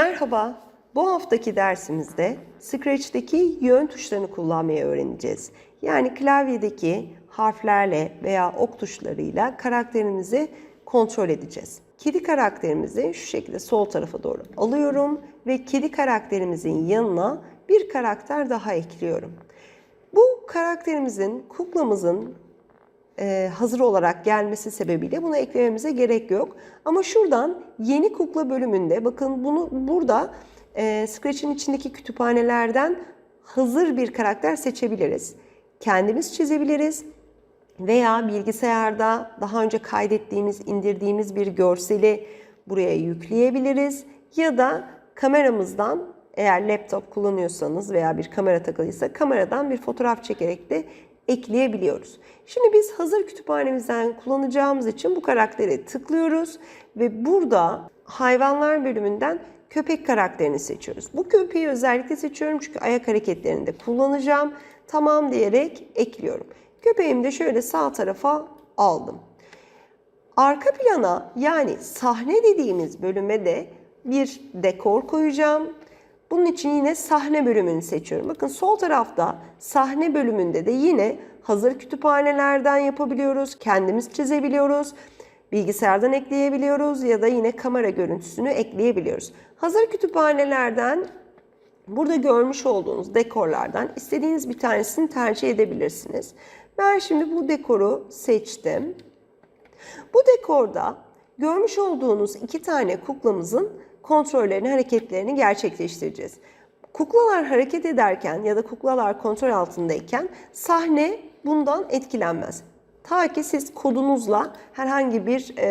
Merhaba. Bu haftaki dersimizde Scratch'teki yön tuşlarını kullanmayı öğreneceğiz. Yani klavyedeki harflerle veya ok tuşlarıyla karakterimizi kontrol edeceğiz. Kedi karakterimizi şu şekilde sol tarafa doğru alıyorum ve kedi karakterimizin yanına bir karakter daha ekliyorum. Bu karakterimizin, kuklamızın hazır olarak gelmesi sebebiyle bunu eklememize gerek yok. Ama şuradan yeni kukla bölümünde bakın bunu burada e, Scratch'in içindeki kütüphanelerden hazır bir karakter seçebiliriz. Kendimiz çizebiliriz veya bilgisayarda daha önce kaydettiğimiz, indirdiğimiz bir görseli buraya yükleyebiliriz ya da kameramızdan eğer laptop kullanıyorsanız veya bir kamera takılıysa kameradan bir fotoğraf çekerek de ekleyebiliyoruz. Şimdi biz hazır kütüphanemizden kullanacağımız için bu karaktere tıklıyoruz ve burada hayvanlar bölümünden köpek karakterini seçiyoruz. Bu köpeği özellikle seçiyorum çünkü ayak hareketlerinde kullanacağım. Tamam diyerek ekliyorum. Köpeğimi de şöyle sağ tarafa aldım. Arka plana yani sahne dediğimiz bölüme de bir dekor koyacağım. Bunun için yine sahne bölümünü seçiyorum. Bakın sol tarafta sahne bölümünde de yine hazır kütüphanelerden yapabiliyoruz. Kendimiz çizebiliyoruz. Bilgisayardan ekleyebiliyoruz ya da yine kamera görüntüsünü ekleyebiliyoruz. Hazır kütüphanelerden burada görmüş olduğunuz dekorlardan istediğiniz bir tanesini tercih edebilirsiniz. Ben şimdi bu dekoru seçtim. Bu dekorda görmüş olduğunuz iki tane kuklamızın kontrollerini, hareketlerini gerçekleştireceğiz. Kuklalar hareket ederken ya da kuklalar kontrol altındayken sahne bundan etkilenmez. Ta ki siz kodunuzla herhangi bir e,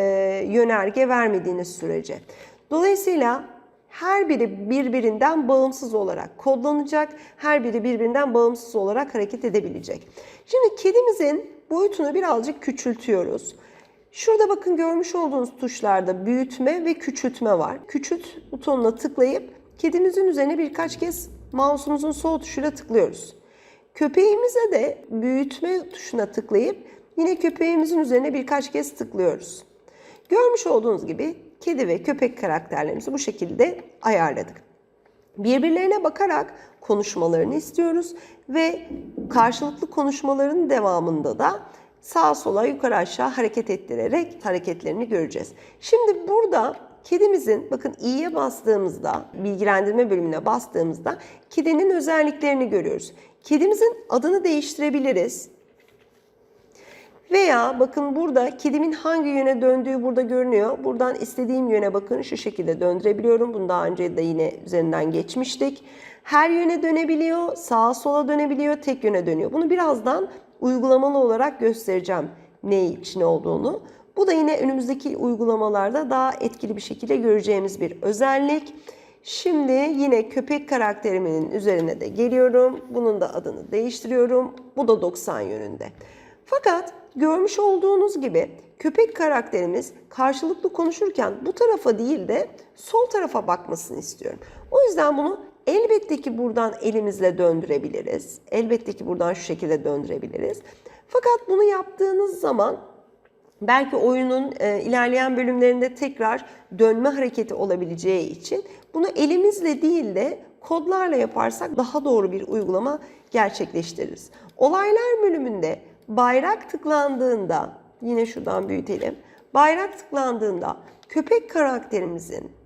yönerge vermediğiniz sürece. Dolayısıyla her biri birbirinden bağımsız olarak kodlanacak, her biri birbirinden bağımsız olarak hareket edebilecek. Şimdi kedimizin boyutunu birazcık küçültüyoruz. Şurada bakın görmüş olduğunuz tuşlarda büyütme ve küçültme var. Küçült butonuna tıklayıp kedimizin üzerine birkaç kez mouse'umuzun sol tuşuyla tıklıyoruz. Köpeğimize de büyütme tuşuna tıklayıp yine köpeğimizin üzerine birkaç kez tıklıyoruz. Görmüş olduğunuz gibi kedi ve köpek karakterlerimizi bu şekilde ayarladık. Birbirlerine bakarak konuşmalarını istiyoruz ve karşılıklı konuşmaların devamında da sağa sola yukarı aşağı hareket ettirerek hareketlerini göreceğiz. Şimdi burada kedimizin bakın i'ye bastığımızda bilgilendirme bölümüne bastığımızda kedinin özelliklerini görüyoruz. Kedimizin adını değiştirebiliriz. Veya bakın burada kedimin hangi yöne döndüğü burada görünüyor. Buradan istediğim yöne bakın şu şekilde döndürebiliyorum. Bunu daha önce de yine üzerinden geçmiştik. Her yöne dönebiliyor, sağa sola dönebiliyor, tek yöne dönüyor. Bunu birazdan uygulamalı olarak göstereceğim ne için olduğunu. Bu da yine önümüzdeki uygulamalarda daha etkili bir şekilde göreceğimiz bir özellik. Şimdi yine köpek karakterimin üzerine de geliyorum. Bunun da adını değiştiriyorum. Bu da 90 yönünde. Fakat görmüş olduğunuz gibi köpek karakterimiz karşılıklı konuşurken bu tarafa değil de sol tarafa bakmasını istiyorum. O yüzden bunu elbette ki buradan elimizle döndürebiliriz. Elbette ki buradan şu şekilde döndürebiliriz. Fakat bunu yaptığınız zaman belki oyunun e, ilerleyen bölümlerinde tekrar dönme hareketi olabileceği için bunu elimizle değil de kodlarla yaparsak daha doğru bir uygulama gerçekleştiririz. Olaylar bölümünde bayrak tıklandığında yine şuradan büyütelim. Bayrak tıklandığında köpek karakterimizin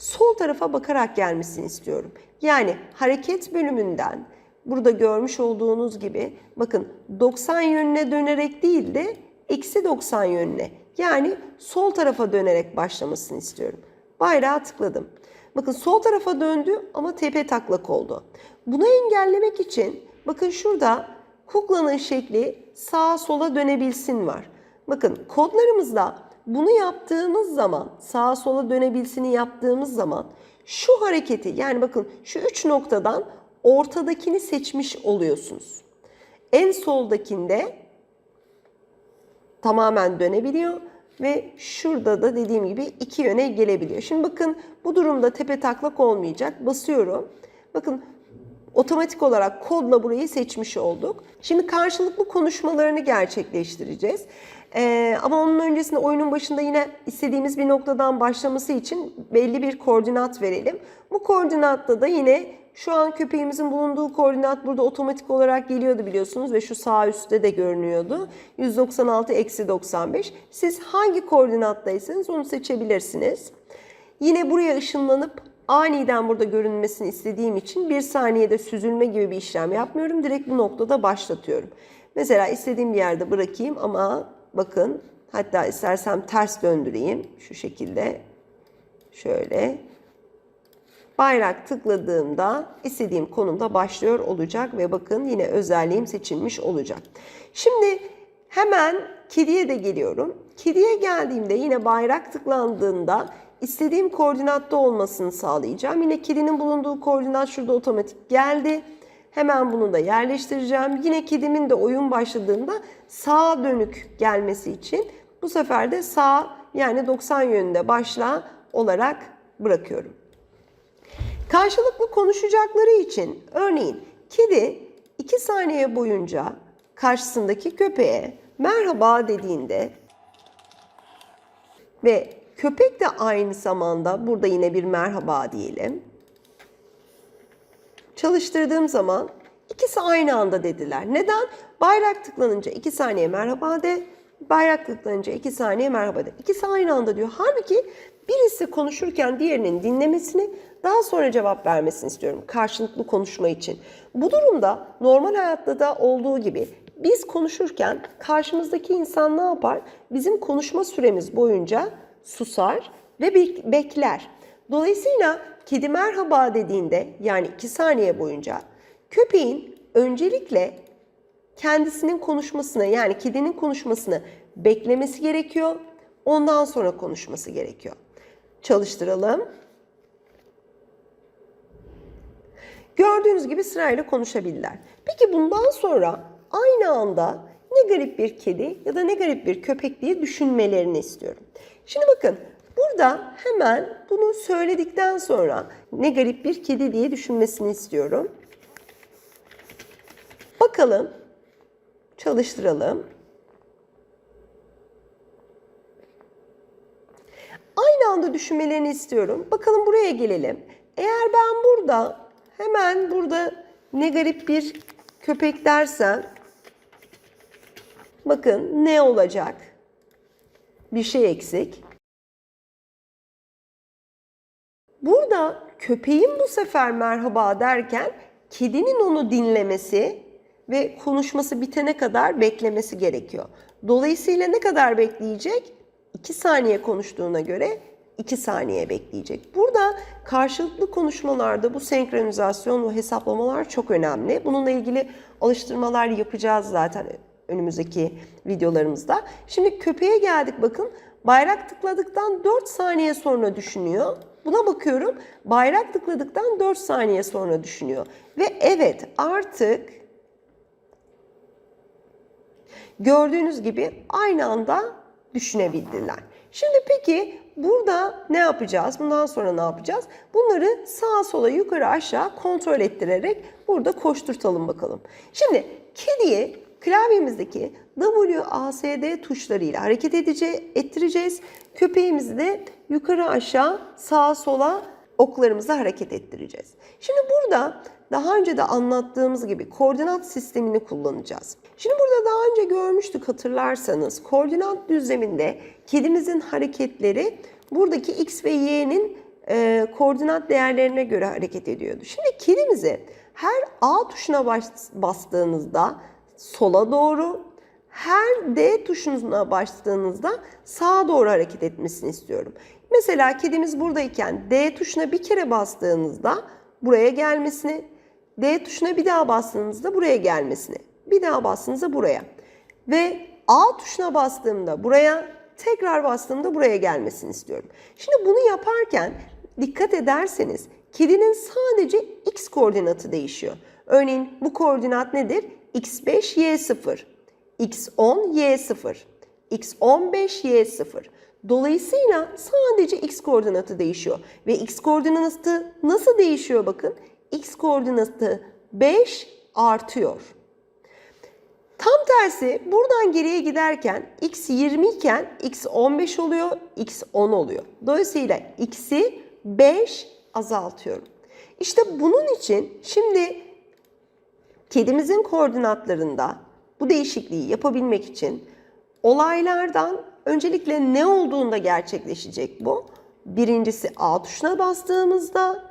sol tarafa bakarak gelmesini istiyorum. Yani hareket bölümünden burada görmüş olduğunuz gibi bakın 90 yönüne dönerek değil de eksi 90 yönüne yani sol tarafa dönerek başlamasını istiyorum. Bayrağa tıkladım. Bakın sol tarafa döndü ama tepe taklak oldu. Bunu engellemek için bakın şurada kuklanın şekli sağa sola dönebilsin var. Bakın kodlarımızda bunu yaptığımız zaman sağa sola dönebilsini yaptığımız zaman şu hareketi yani bakın şu üç noktadan ortadakini seçmiş oluyorsunuz. En soldakinde tamamen dönebiliyor ve şurada da dediğim gibi iki yöne gelebiliyor. Şimdi bakın bu durumda tepe taklak olmayacak. Basıyorum. Bakın otomatik olarak kodla burayı seçmiş olduk. Şimdi karşılıklı konuşmalarını gerçekleştireceğiz. Ee, ama onun öncesinde oyunun başında yine istediğimiz bir noktadan başlaması için belli bir koordinat verelim. Bu koordinatta da yine şu an köpeğimizin bulunduğu koordinat burada otomatik olarak geliyordu biliyorsunuz ve şu sağ üstte de görünüyordu. 196 eksi 95. Siz hangi koordinattaysanız onu seçebilirsiniz. Yine buraya ışınlanıp aniden burada görünmesini istediğim için bir saniyede süzülme gibi bir işlem yapmıyorum. Direkt bu noktada başlatıyorum. Mesela istediğim bir yerde bırakayım ama bakın hatta istersem ters döndüreyim şu şekilde. Şöyle bayrak tıkladığımda istediğim konumda başlıyor olacak ve bakın yine özelliğim seçilmiş olacak. Şimdi hemen kediye de geliyorum. Kediye geldiğimde yine bayrak tıklandığında istediğim koordinatta olmasını sağlayacağım. Yine kedinin bulunduğu koordinat şurada otomatik geldi. Hemen bunu da yerleştireceğim. Yine kedimin de oyun başladığında sağa dönük gelmesi için bu sefer de sağ yani 90 yönünde başla olarak bırakıyorum. Karşılıklı konuşacakları için örneğin kedi 2 saniye boyunca karşısındaki köpeğe merhaba dediğinde ve köpek de aynı zamanda burada yine bir merhaba diyelim. Çalıştırdığım zaman ikisi aynı anda dediler. Neden? Bayrak tıklanınca 2 saniye merhaba de, bayrak tıklanınca 2 saniye merhaba de. İkisi aynı anda diyor. Halbuki birisi konuşurken diğerinin dinlemesini daha sonra cevap vermesini istiyorum karşılıklı konuşma için. Bu durumda normal hayatta da olduğu gibi biz konuşurken karşımızdaki insan ne yapar? Bizim konuşma süremiz boyunca susar ve bek- bekler. Dolayısıyla kedi merhaba dediğinde yani 2 saniye boyunca köpeğin öncelikle kendisinin konuşmasını yani kedinin konuşmasını beklemesi gerekiyor. Ondan sonra konuşması gerekiyor. Çalıştıralım. Gördüğünüz gibi sırayla konuşabildiler. Peki bundan sonra aynı anda ne garip bir kedi ya da ne garip bir köpek diye düşünmelerini istiyorum. Şimdi bakın burada hemen bunu söyledikten sonra ne garip bir kedi diye düşünmesini istiyorum. Bakalım, çalıştıralım. Aynı anda düşünmelerini istiyorum. Bakalım buraya gelelim. Eğer ben burada hemen burada ne garip bir köpek dersem bakın ne olacak? Bir şey eksik. Burada köpeğin bu sefer merhaba derken kedinin onu dinlemesi ve konuşması bitene kadar beklemesi gerekiyor. Dolayısıyla ne kadar bekleyecek? 2 saniye konuştuğuna göre 2 saniye bekleyecek. Burada karşılıklı konuşmalarda bu senkronizasyon ve hesaplamalar çok önemli. Bununla ilgili alıştırmalar yapacağız zaten önümüzdeki videolarımızda. Şimdi köpeğe geldik bakın. Bayrak tıkladıktan 4 saniye sonra düşünüyor. Buna bakıyorum. Bayrak tıkladıktan 4 saniye sonra düşünüyor. Ve evet artık gördüğünüz gibi aynı anda düşünebildiler. Şimdi peki burada ne yapacağız? Bundan sonra ne yapacağız? Bunları sağa sola yukarı aşağı kontrol ettirerek burada koşturtalım bakalım. Şimdi kediye klavyemizdeki WASD tuşlarıyla hareket edece, ettireceğiz. Köpeğimizi de yukarı aşağı sağa sola oklarımızla hareket ettireceğiz. Şimdi burada daha önce de anlattığımız gibi koordinat sistemini kullanacağız. Şimdi burada daha önce görmüştük hatırlarsanız koordinat düzleminde kedimizin hareketleri buradaki x ve y'nin e, koordinat değerlerine göre hareket ediyordu. Şimdi kedimizi her A tuşuna bas- bastığınızda sola doğru, her D tuşuna bastığınızda sağa doğru hareket etmesini istiyorum. Mesela kedimiz buradayken D tuşuna bir kere bastığınızda buraya gelmesini, D tuşuna bir daha bastığınızda buraya gelmesini, bir daha bastığınızda buraya ve A tuşuna bastığımda buraya, tekrar bastığımda buraya gelmesini istiyorum. Şimdi bunu yaparken dikkat ederseniz kedinin sadece x koordinatı değişiyor. Örneğin bu koordinat nedir? X5, y0, x10, y0, x15, y0. Dolayısıyla sadece x koordinatı değişiyor. Ve x koordinatı nasıl değişiyor bakın? x koordinatı 5 artıyor. Tam tersi buradan geriye giderken x 20 iken x 15 oluyor, x 10 oluyor. Dolayısıyla x'i 5 azaltıyorum. İşte bunun için şimdi kedimizin koordinatlarında bu değişikliği yapabilmek için olaylardan öncelikle ne olduğunda gerçekleşecek bu. Birincisi A tuşuna bastığımızda,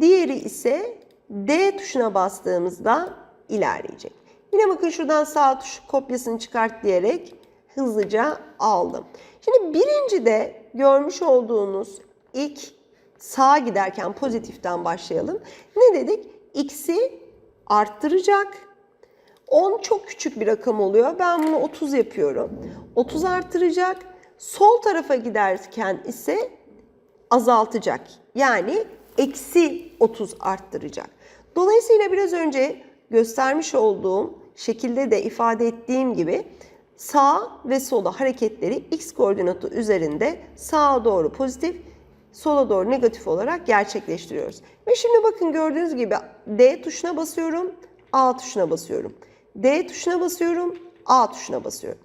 diğeri ise D tuşuna bastığımızda ilerleyecek. Yine bakın şuradan sağ tuş kopyasını çıkart diyerek hızlıca aldım. Şimdi birinci de görmüş olduğunuz ilk sağa giderken pozitiften başlayalım. Ne dedik? X'i arttıracak. 10 çok küçük bir rakam oluyor. Ben bunu 30 yapıyorum. 30 arttıracak. Sol tarafa giderken ise azaltacak. Yani eksi 30 arttıracak. Dolayısıyla biraz önce göstermiş olduğum şekilde de ifade ettiğim gibi sağ ve sola hareketleri x koordinatı üzerinde sağa doğru pozitif, sola doğru negatif olarak gerçekleştiriyoruz. Ve şimdi bakın gördüğünüz gibi D tuşuna basıyorum, A tuşuna basıyorum. D tuşuna basıyorum, A tuşuna basıyorum.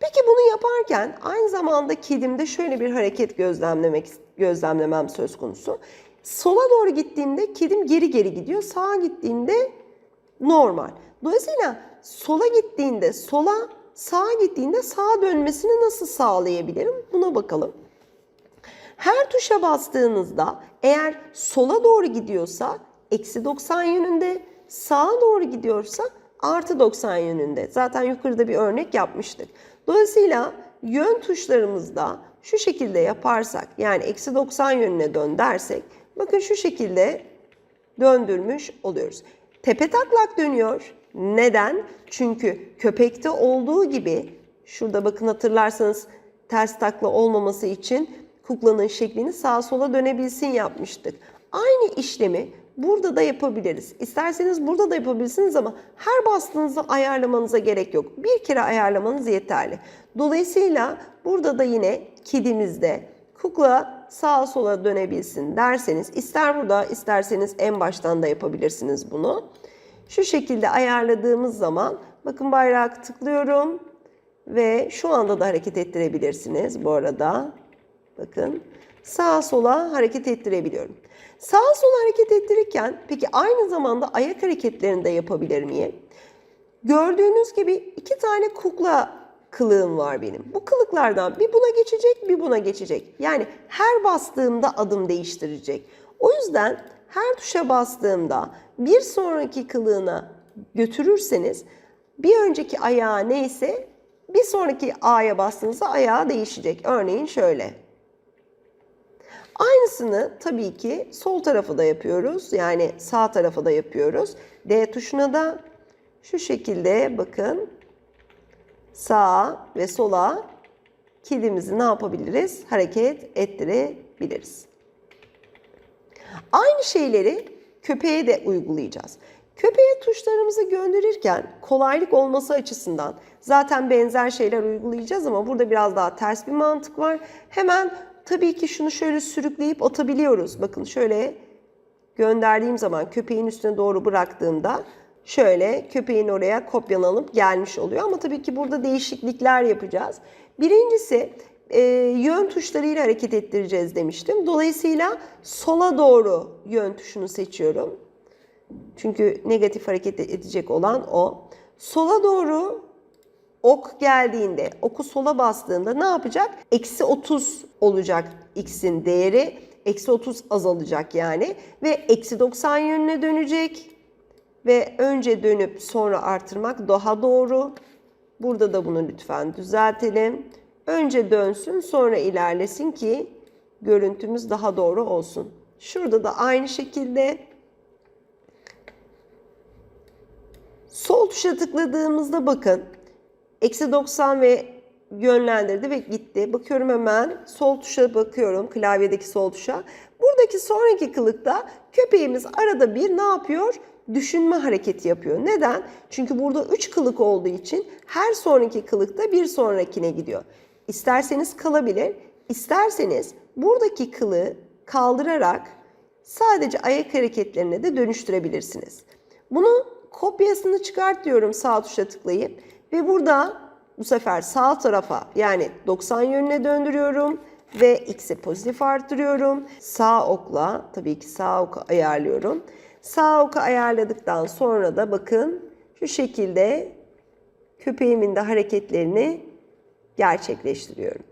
Peki bunu yaparken aynı zamanda kedimde şöyle bir hareket gözlemlemek gözlemlemem söz konusu. Sola doğru gittiğimde kedim geri geri gidiyor. Sağa gittiğimde normal. Dolayısıyla sola gittiğinde sola, sağa gittiğinde sağa dönmesini nasıl sağlayabilirim? Buna bakalım. Her tuşa bastığınızda eğer sola doğru gidiyorsa eksi 90 yönünde, sağa doğru gidiyorsa artı 90 yönünde. Zaten yukarıda bir örnek yapmıştık. Dolayısıyla yön tuşlarımızda şu şekilde yaparsak yani eksi 90 yönüne dön dersek bakın şu şekilde döndürmüş oluyoruz. Tepe taklak dönüyor. Neden? Çünkü köpekte olduğu gibi şurada bakın hatırlarsanız ters takla olmaması için kuklanın şeklini sağa sola dönebilsin yapmıştık. Aynı işlemi burada da yapabiliriz. İsterseniz burada da yapabilirsiniz ama her bastığınızda ayarlamanıza gerek yok. Bir kere ayarlamanız yeterli. Dolayısıyla burada da yine kedimizde kukla sağa sola dönebilsin derseniz ister burada isterseniz en baştan da yapabilirsiniz bunu. Şu şekilde ayarladığımız zaman bakın bayrağı tıklıyorum ve şu anda da hareket ettirebilirsiniz bu arada. Bakın sağa sola hareket ettirebiliyorum. Sağa sola hareket ettirirken peki aynı zamanda ayak hareketlerini de yapabilir miyim? Gördüğünüz gibi iki tane kukla kılığım var benim. Bu kılıklardan bir buna geçecek, bir buna geçecek. Yani her bastığımda adım değiştirecek. O yüzden her tuşa bastığımda bir sonraki kılığına götürürseniz bir önceki ayağı neyse bir sonraki A'ya bastığınızda ayağı değişecek. Örneğin şöyle. Aynısını tabii ki sol tarafa da yapıyoruz. Yani sağ tarafa da yapıyoruz. D tuşuna da şu şekilde bakın sağa ve sola kedimizi ne yapabiliriz? Hareket ettirebiliriz. Aynı şeyleri köpeğe de uygulayacağız. Köpeğe tuşlarımızı gönderirken kolaylık olması açısından zaten benzer şeyler uygulayacağız ama burada biraz daha ters bir mantık var. Hemen tabii ki şunu şöyle sürükleyip atabiliyoruz. Bakın şöyle gönderdiğim zaman köpeğin üstüne doğru bıraktığımda şöyle köpeğin oraya kopyalanıp gelmiş oluyor. Ama tabii ki burada değişiklikler yapacağız. Birincisi e, yön tuşlarıyla hareket ettireceğiz demiştim. Dolayısıyla sola doğru yön tuşunu seçiyorum. Çünkü negatif hareket edecek olan o. Sola doğru ok geldiğinde, oku sola bastığında ne yapacak? Eksi 30 olacak x'in değeri. Eksi 30 azalacak yani. Ve eksi 90 yönüne dönecek. Ve önce dönüp sonra artırmak daha doğru. Burada da bunu lütfen düzeltelim. Önce dönsün sonra ilerlesin ki görüntümüz daha doğru olsun. Şurada da aynı şekilde sol tuşa tıkladığımızda bakın eksi 90 ve yönlendirdi ve gitti. Bakıyorum hemen sol tuşa bakıyorum klavyedeki sol tuşa. Buradaki sonraki kılıkta köpeğimiz arada bir ne yapıyor? Düşünme hareketi yapıyor. Neden? Çünkü burada 3 kılık olduğu için her sonraki kılıkta bir sonrakine gidiyor. İsterseniz kalabilir, isterseniz buradaki kılı kaldırarak sadece ayak hareketlerine de dönüştürebilirsiniz. Bunu kopyasını çıkart diyorum sağ tuşa tıklayıp ve burada bu sefer sağ tarafa yani 90 yönüne döndürüyorum ve x'i pozitif arttırıyorum. Sağ okla tabii ki sağ oku ayarlıyorum. Sağ oku ayarladıktan sonra da bakın şu şekilde köpeğimin de hareketlerini gerçekleştiriyorum.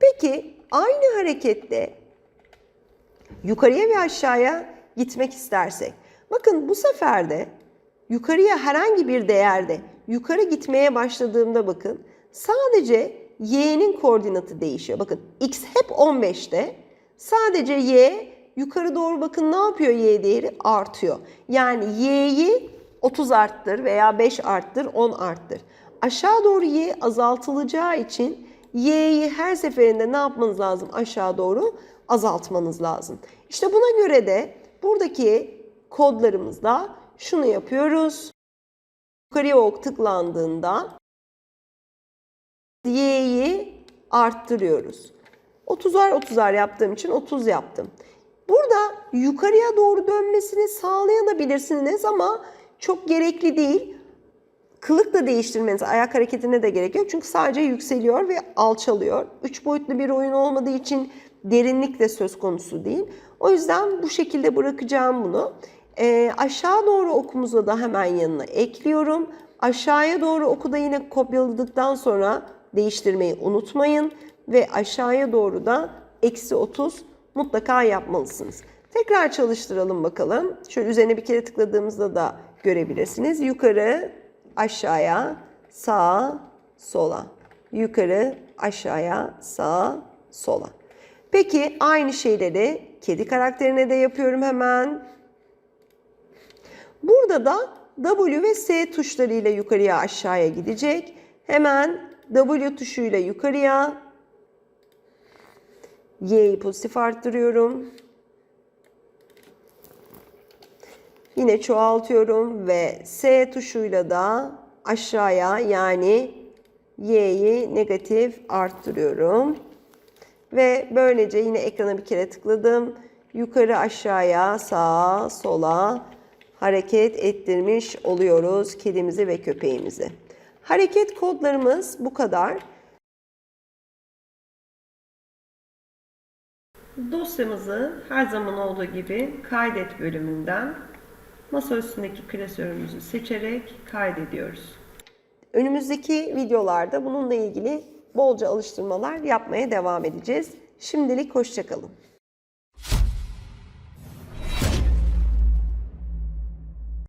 Peki aynı harekette yukarıya ve aşağıya gitmek istersek. Bakın bu sefer de yukarıya herhangi bir değerde yukarı gitmeye başladığımda bakın sadece y'nin koordinatı değişiyor. Bakın x hep 15'te. Sadece y yukarı doğru bakın ne yapıyor y değeri? Artıyor. Yani y'yi 30 arttır veya 5 arttır, 10 arttır. Aşağı doğru y azaltılacağı için y'yi her seferinde ne yapmanız lazım? Aşağı doğru azaltmanız lazım. İşte buna göre de buradaki kodlarımızda şunu yapıyoruz. Yukarıya ok tıklandığında y'yi arttırıyoruz. 30'ar 30'ar yaptığım için 30 yaptım. Burada yukarıya doğru dönmesini sağlayabilirsiniz ama çok gerekli değil. Kılık da değiştirmeniz, ayak hareketine de gerek yok. Çünkü sadece yükseliyor ve alçalıyor. Üç boyutlu bir oyun olmadığı için derinlik de söz konusu değil. O yüzden bu şekilde bırakacağım bunu. Ee, aşağı doğru okumuzu da hemen yanına ekliyorum. Aşağıya doğru oku da yine kopyaladıktan sonra değiştirmeyi unutmayın. Ve aşağıya doğru da eksi 30 mutlaka yapmalısınız. Tekrar çalıştıralım bakalım. Şöyle üzerine bir kere tıkladığımızda da görebilirsiniz. Yukarı, aşağıya, sağa, sola. Yukarı, aşağıya, sağa, sola. Peki aynı şeyleri kedi karakterine de yapıyorum hemen. Burada da W ve S tuşlarıyla yukarıya aşağıya gidecek. Hemen W tuşuyla yukarıya, Y'yi pozitif arttırıyorum. Yine çoğaltıyorum ve S tuşuyla da aşağıya yani Y'yi negatif arttırıyorum. Ve böylece yine ekrana bir kere tıkladım. Yukarı aşağıya sağa sola hareket ettirmiş oluyoruz kedimizi ve köpeğimizi. Hareket kodlarımız bu kadar. Dosyamızı her zaman olduğu gibi kaydet bölümünden masa üstündeki klasörümüzü seçerek kaydediyoruz. Önümüzdeki videolarda bununla ilgili bolca alıştırmalar yapmaya devam edeceğiz. Şimdilik hoşçakalın.